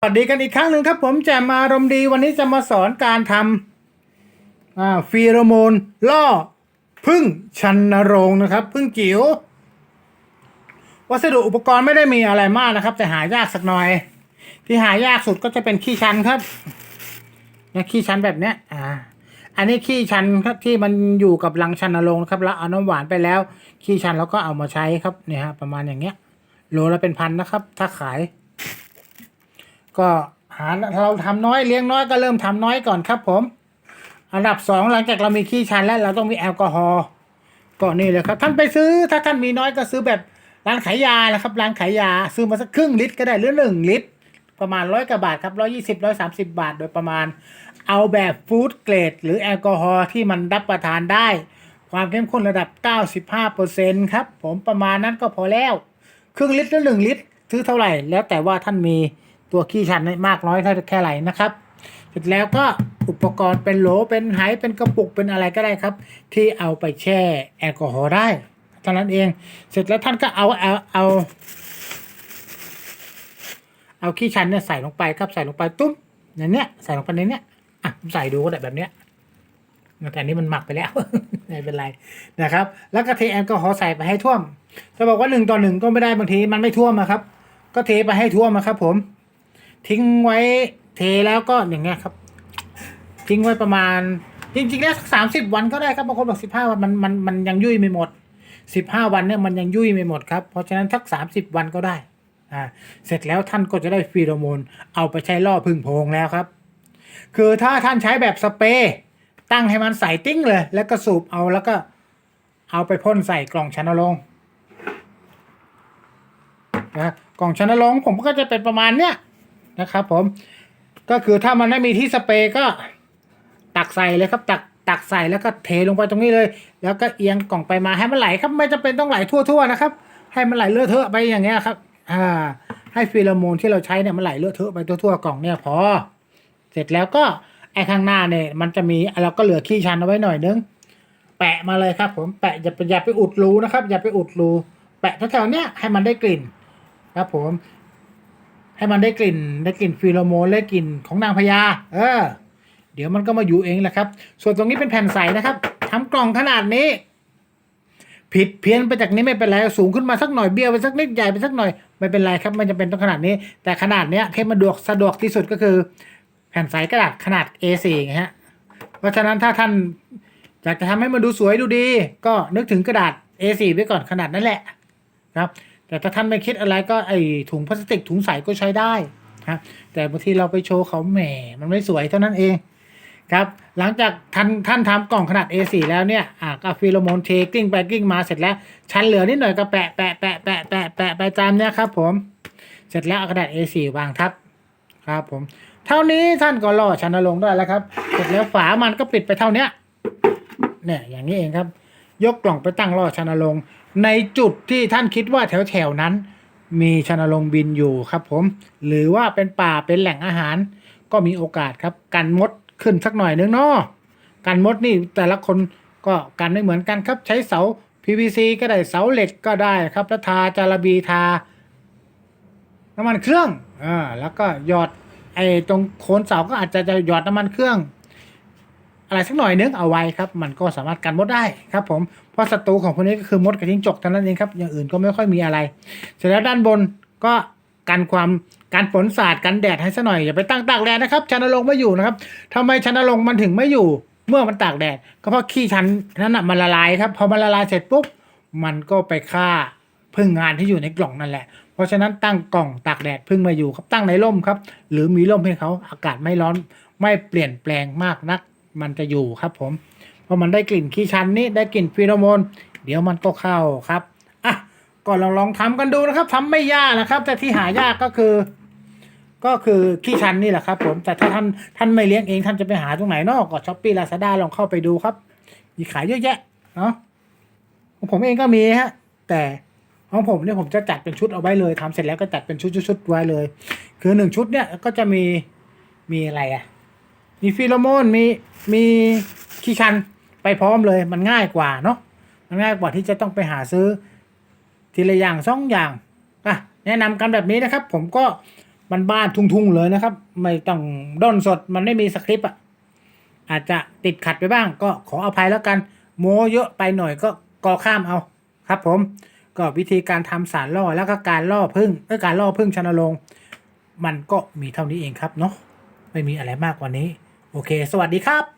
สวัสดีกันอีกครั้งหนึ่งครับผมแจมมารมณ์ดีวันนี้จะมาสอนการทำฟีโรโมน ล่อพึ่งชันนรงนะครับ พึ่งจิ๋ววัสดุอุปกรณ์ไม่ได้มีอะไรมากนะครับ แต่หายากสักหน่อย ที่หายากสุดก็จะเป็นขี้ชันครับเนี่ยขี้ชันแบบเนี้ยอ่า อันนี้ขี้ชันครับที่มันอยู่กับรังชันนรงนะครับแล้วเอาน้ำหวานไปแล้ว ขี้ชันแล้วก็เอามาใช้ครับเนี่ยฮะประมาณอย่างเงี้ยโลละเป็นพันนะครับ ถ้าขาย ก็หาเราทำน้อยเลี้ยงน้อยก็เริ่มทำน้อยก่อนครับผม อันดับสองหลังจากเรามีขี้ชันแล้วเราต้องมีแอลกอฮอล์ก็นี่เลยครับท่านไปซื้อถ้าท่านมีน้อยก็ซื้อแบบร้านขายยานะครับร้านขายยาซื้อมาสักครึ่งลิตรก็ได้หรือหนึ่งลิตร ประมาณร้อยกว่าบาทครับร้อยี่สิบร้อยสามสิบาท โดยประมาณ เอาแบบฟู้ดเกรดหรือแอลกอฮอล์ที่มันรับประทานได้ ความเข้มข้นระดับ 95%ครับผมประมาณนั้นก็พอแล้ว ครึ่งลิตรหรือหนึ่งลิตรซื้อเท่าไหร่ แล้วแต่ว่าท่านมี ตัวขี้ชันมากน้อยเท่าแค่ไหนนะครับ เสร็จแล้วก็อุปกรณ์เป็นโหลเป็นไหเป็นกระปุกเป็นอะไรก็ได้ครับ ที่เอาไปแช่แอลกอฮอล์ได้เท่านั้นเอง เสร็จแล้วท่านก็เอาเอาเอาเอาขี้ชันเนี่ยใส่ลงไปครับใส่ลงไปตุ้มในเนี้ยใส่ลงไปในเนี้ยอะใส่ดูก็ได้แบบเนี้ยแต่นนี้มันหมักไปแล้วไม่เป็นไรนะครับ แล้วก็เทแอลกอฮอล์ใส่ไปให้ท่วมจะบอกว่าหนึ่งต่อหนึ่งก็ไม่ได้บางทีมันไม่ท่วมอะครับ ก็เทไปให้ท่วมอะครับ ผม ทิ้งไว้เทแล้วก็อย่างเงี้ยครับ ทิ้งไว้ประมาณ จริงๆแล้วสามสิบวันก็ได้ครับบางคนบอกสิบห้าวันมันมันมันยังยุ่ยไม่หมดสิบห้าวันเนี่ยมันยังยุ่ยไม่หมดครับ เพราะฉะนั้นทักสามสิบวันก็ได้อ่าเสร็จแล้วท่านก็จะได้ฟีโรโมนเอาไปใช้ล่อพึ่งโพงแล้วครับ คือถ้าท่านใช้แบบสเปรย์ตั้งให้มันใส่ติ้งเลย แล้วก็สูบเอาแล้วก็เอาไปพ่นใส่กล่องชันโรงนะกล่องชันโรงผมก็จะเป็นประมาณเนี้ย นะครับ ผม ก็คือถ้ามันไม่มีที่สเปรย์ก็ตักใส่เลยครับ ตักตักใส่แล้วก็เทลงไปตรงนี้เลย แล้วก็เอียงกล่องไปมาให้มันไหลครับ ไม่จำเป็นต้องไหลทั่วๆนะครับ ให้มันไหลเลอะเทอะไปอย่างเงี้ยครับ อ่า ให้ฟีโรโมนที่เราใช้เนี่ยมันไหลเลอะเทอะไปทั่วๆกล่องเนี่ยพอ เสร็จแล้วก็ไอ้ข้างหน้าเนี่ยมันจะมีเราก็เหลือขี้ชันเอาไว้หน่อยนึงแปะมาเลยครับผมแปะอย่าไปอย่าไปอุดรูนะครับ อย่าไปอุดรูแปะแถวๆเนี้ยให้มันได้กลิ่น ครับผม ให้มันได้กลิ่นได้กลิ่นฟีโรโมนได้กลิ่นของนางพญาเออ เดี๋ยวมันก็มาอยู่เองแหละครับ ส่วนตรงนี้เป็นแผ่นใสนะครับทำกล่องขนาดนี้ ผิดเพี้ยนไปจากนี้ไม่เป็นไรสูงขึ้นมาสักหน่อยเบี้ยวไปสักนิดใหญ่ไปสักหน่อยไม่เป็นไรครับไม่จำเป็นต้องขนาดนี้ แต่ขนาดเนี้ยที่มันดวกสะดวกที่สุดก็คือ แผ่นใสกระดาษขนาด A4 ไงฮะเพราะฉะนั้นถ้าท่านอยากจะทำให้มันดูสวยดูดี ก็นึกถึงกระดาษ A4 ไว้ก่อนขนาดนั้นแหละครับ แต่ถ้าท่านไม่คิดอะไรก็ไอถุงพลาสติกถุงใสก็ใช้ได้ครับแต่บางทีเราไปโชว์เขาแหมมันไม่สวยเท่านั้นเองครับหลังจากท่านท่านทำกล่องขนาด A4 แล้วเนี่ยอะก็ฟีโรโมนเทกิ้งไปกิ้งมาเสร็จแล้ว ชั้นเหลือนิดหน่อยก็แปะแปะแปะแปะแปะแปะไปตามเนี่ยครับผมเสร็จแล้วเอากระดาษ A4 วางทับครับผม เท่านี้ท่านก็ล่อชันลงได้แล้วครับ เสร็จแล้วฝามันก็ปิดไปเท่าเนี้ยเนี่ยอย่างนี้เองครับ ยกกล่องไปตั้งล่อชันลง ในจุดที่ท่านคิดว่าแถวแถวๆนั้น มีชนลงบินอยู่ครับผม หรือว่าเป็นป่าเป็นแหล่งอาหาร ก็มีโอกาสครับ กันมดขึ้นสักหน่อยนึงเนาะกันมดนี่แต่ละคนก็กันไม่เหมือนกันครับใช้เสา PVC ก็ได้เสาเหล็กก็ได้ครับแล้วทาจาระบีทาน้ำมันเครื่องอ่าแล้วก็หยอดไอ้ตรงโคนเสาก็อาจจะจะหยอดน้ำมันเครื่อง อะไรสักหน่อยนึงเอาไว้ครับ มันก็สามารถกันมดได้ครับผมเพราะศัตรูของพวกนี้ก็คือมดกับจิ้งจกเท่านั้นเองครับอย่างอื่นก็ไม่ค่อยมีอะไร เสร็จแล้วด้านบนก็กันความการฝนสาดกันแดดให้ซะหน่อยอย่าไปตั้งตากแดดนะครับชันลงไม่อยู่นะครับทำไมชันลงมันถึงไม่อยู่เมื่อมันตากแดด ก็เพราะขี้ชันนั้นอะมันละลายครับพอมันละลายเสร็จปุ๊บมันก็ไปฆ่าพึ่งงานที่อยู่ในกล่องนั่นแหละ เพราะฉะนั้นตั้งกล่องตากแดดพึ่งมาอยู่ครับตั้งในร่มครับ หรือมีร่มให้เขาอากาศไม่ร้อนไม่เปลี่ยนแปลงมากนัก มันจะอยู่ครับผม เพราะมันได้กลิ่นขี้ชันนี้ได้กลิ่นฟีโรโมน เดี๋ยวมันก็เข้าครับอะก่อนลองลองทำกันดูนะครับทำไม่ยากนะครับ แต่ที่หายากก็คือ ก็คือขี้ชันนี่แหละครับผมแต่ถ้าท่านท่านไม่เลี้ยงเองท่านจะไปหาตรงไหนนอกก็ช้อปปี้ลาซาด้าลองเข้าไปดูครับ มีขายเยอะแยะเนาะผมเองก็มีฮะ แต่ของผมเนี่ยผมจะจัดเป็นชุดเอาไว้เลยทำเสร็จแล้วก็จัดเป็นชุดชุดๆไว้เลย คือหนึ่งชุดเนี่ยก็จะมีมีอะไรอะ มีฟีโรโมนมีมีขี้ชันไปพร้อมเลยมันง่ายกว่าเนาะมันง่ายกว่าที่จะต้องไปหาซื้อทีละอย่างสองอย่างอะแนะนำกันแบบนี้นะครับ ผมก็มันบ้านทุ่งๆเลยนะครับ ไม่ต้องด้นสดมันไม่มีสคริปต์อะอาจจะติดขัดไปบ้าง ก็ขออภัยแล้วกัน โมเยอะไปหน่อยก็กอข้ามเอาครับ ผมก็วิธีการทำสารล่อแล้วก็การล่อพึ่งเอ้ยการล่อพึ่งชนลง มันก็มีเท่านี้เองครับเนาะไม่มีอะไรมากกว่านี้ โอเค สวัสดีครับ